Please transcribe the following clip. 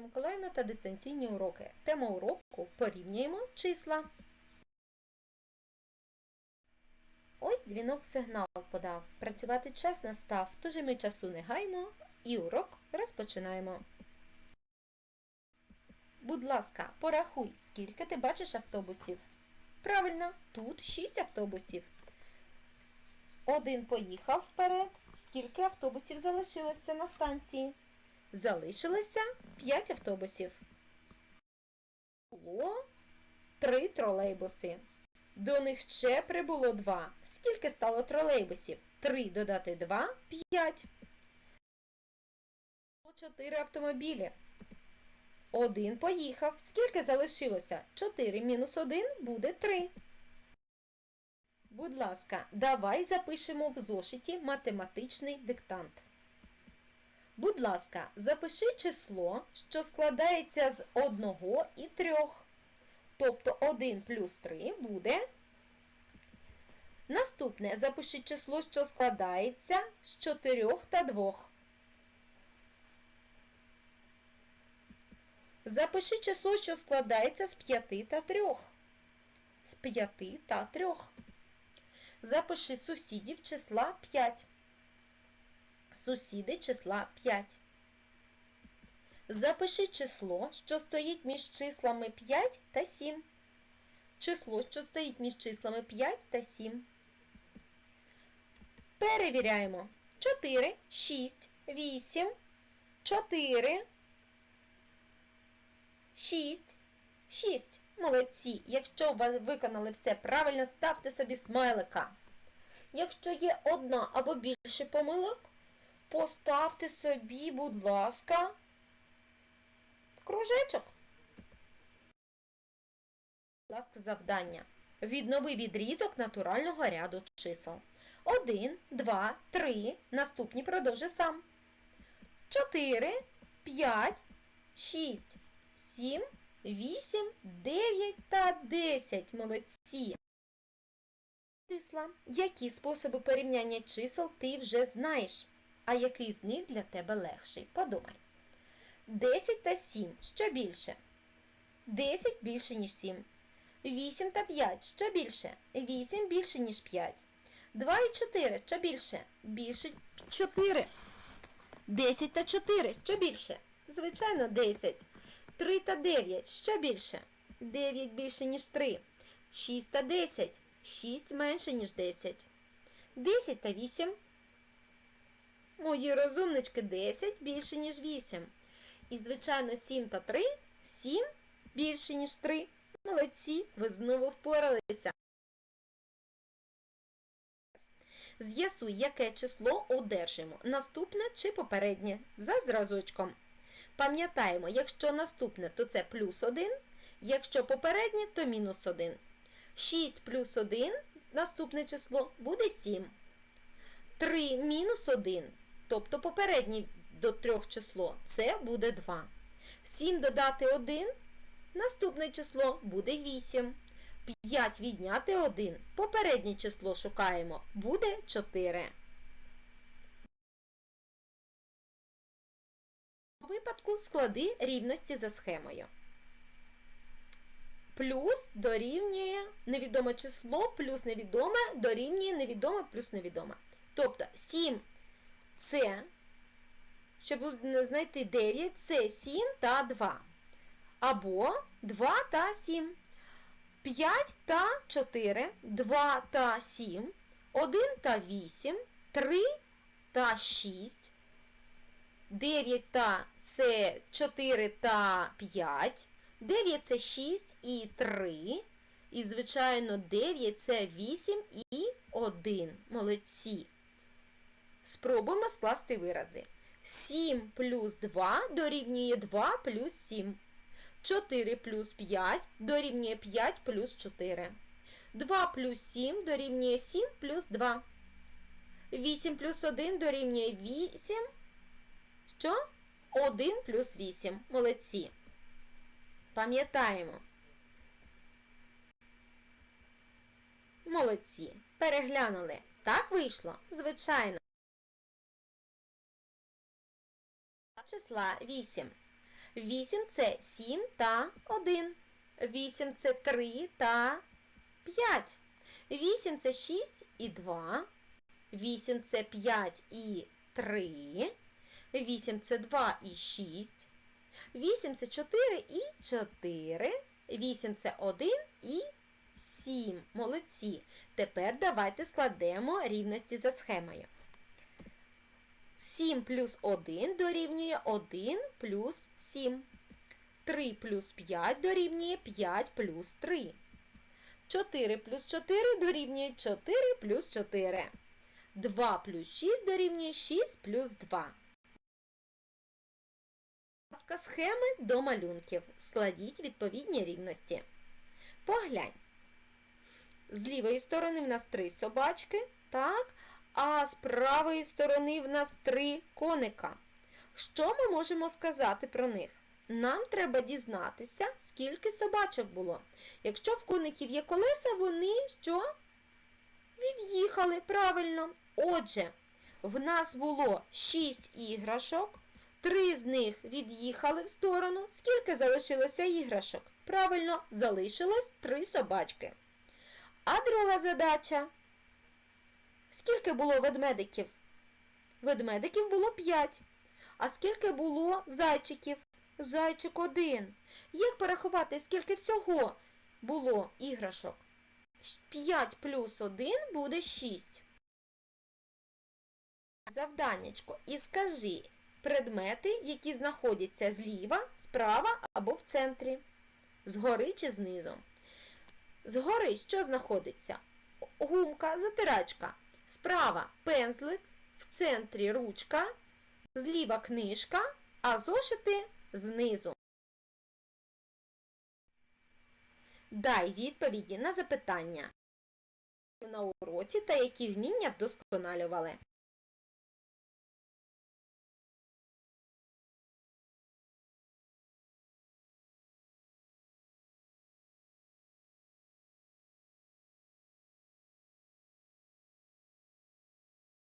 Миколаївна та дистанційні уроки. Тема уроку порівнюємо числа. Ось дзвінок сигнал подав. Працювати час настав, тож ми часу не гаймо і урок розпочинаємо. Будь ласка, порахуй, скільки ти бачиш автобусів. Правильно, тут 6 автобусів. Один поїхав вперед. Скільки автобусів залишилося на станції? Залишилося 5 автобусів. Було 3 тролейбуси. До них ще прибуло 2. Скільки стало тролейбусів? 3 додати 2 – 5. 4 автомобілі. Один поїхав. Скільки залишилося? 4 мінус 1 буде 3. Будь ласка, давай запишемо в зошиті математичний диктант. Будь ласка, запиши число, що складається з 1 і 3. Тобто 1 плюс 3 буде. Наступне запиши число, що складається з 4 та 2. Запиши число, що складається з 5 та 3. З 5 та 3. Запиши сусідів числа 5. Сусіди числа 5. Запиши число, що стоїть між числами 5 та 7. Число, що стоїть між числами 5 та 7. Перевіряємо. 4, 6, 8, 4, 6, 6. Молодці. Якщо ви виконали все правильно, ставте собі смайлика. Якщо є одна або більше помилок, поставте собі, будь ласка, кружечок. Будь ласка, завдання. Віднови відрізок натурального ряду чисел. 1, 2, 3. Наступні продовжи сам. 4, 5, 6, 7, 8, 9 та 10. Молодці. Числа. Які способи порівняння чисел ти вже знаєш? А який з них для тебе легший? Подумай. 10 та 7. Що більше? 10 більше, ніж 7. 8 та 5. Що більше? 8 більше, ніж 5. 2 і 4. Що більше? Більше 4. 10 та 4. Що більше? Звичайно, 10. 3 та 9. Що більше? 9 більше, ніж 3. 6 та 10. 6 менше, ніж 10. 10 та 8. Мої розумнички 10 більше, ніж 8. І, звичайно, 7 та 3. 7 більше, ніж 3. Молодці, ви знову впоралися. З'ясуй, яке число одержимо. Наступне чи попереднє. За зразочком. Пам'ятаємо, якщо наступне, то це плюс 1. Якщо попереднє, то мінус 1. 6 плюс 1, наступне число, буде 7. 3 мінус 1, тобто попереднє до 3 число, це буде 2. 7 додати 1, наступне число буде 8. 5 відняти 1. Попереднє число шукаємо, буде 4. У випадку склади рівності за схемою. Плюс дорівнює невідоме число, плюс невідоме дорівнює невідоме плюс невідоме. Тобто 7 це, щоб знайти 9, це 7 та 2. Або 2 та 7. 5 та 4, 2 та 7, 1 та 8, 3 та 6, 9 та це 4 та 5, 9 це 6 і 3. І, звичайно, 9 це 8 і 1. Молодці. Спробуємо скласти вирази. 7 плюс 2 дорівнює 2 плюс 7. 4 плюс 5 дорівнює 5 плюс 4. 2 плюс 7 дорівнює 7 плюс 2. 8 плюс 1 дорівнює 8. Що? 1 плюс 8. Молодці. Пам'ятаємо. Молодці. Переглянули. Так вийшло? Звичайно. Числа 8. 8 це 7 та 1. 8 це 3 та 5. 8 це 6 і 2. 8 це 5 і 3. 8 це 2 і 6. 8 це 4 і 4. 8 це 1 і 7. Молодці. Тепер давайте складемо рівності за схемою. 7 плюс 1 дорівнює 1 плюс 7. 3 плюс 5 дорівнює 5 плюс 3. 4 плюс 4 дорівнює 4 плюс 4. 2 плюс 6 дорівнює 6 плюс 2. Ласка схеми до малюнків. Складіть відповідні рівності. Поглянь. З лівої сторони в нас три собачки, так? А з правої сторони в нас три коника. Що ми можемо сказати про них? Нам треба дізнатися, скільки собачок було. Якщо в коників є колеса, вони що? Від'їхали правильно. Отже, в нас було 6 іграшок, три з них від'їхали в сторону. Скільки залишилося іграшок? Правильно, залишилось три собачки. А друга задача. Скільки було ведмедиків? Ведмедиків було 5. А скільки було зайчиків? Зайчик один. Як порахувати, скільки всього було іграшок? 5 плюс 1 буде 6. Завданнячко. І скажи предмети, які знаходяться зліва, справа або в центрі. Згори чи знизу. Згори що знаходиться? Гумка, затирачка. Справа пензлик, в центрі ручка, зліва книжка, а зошити знизу. Дай відповіді на запитання на уроці та які вміння вдосконалювали.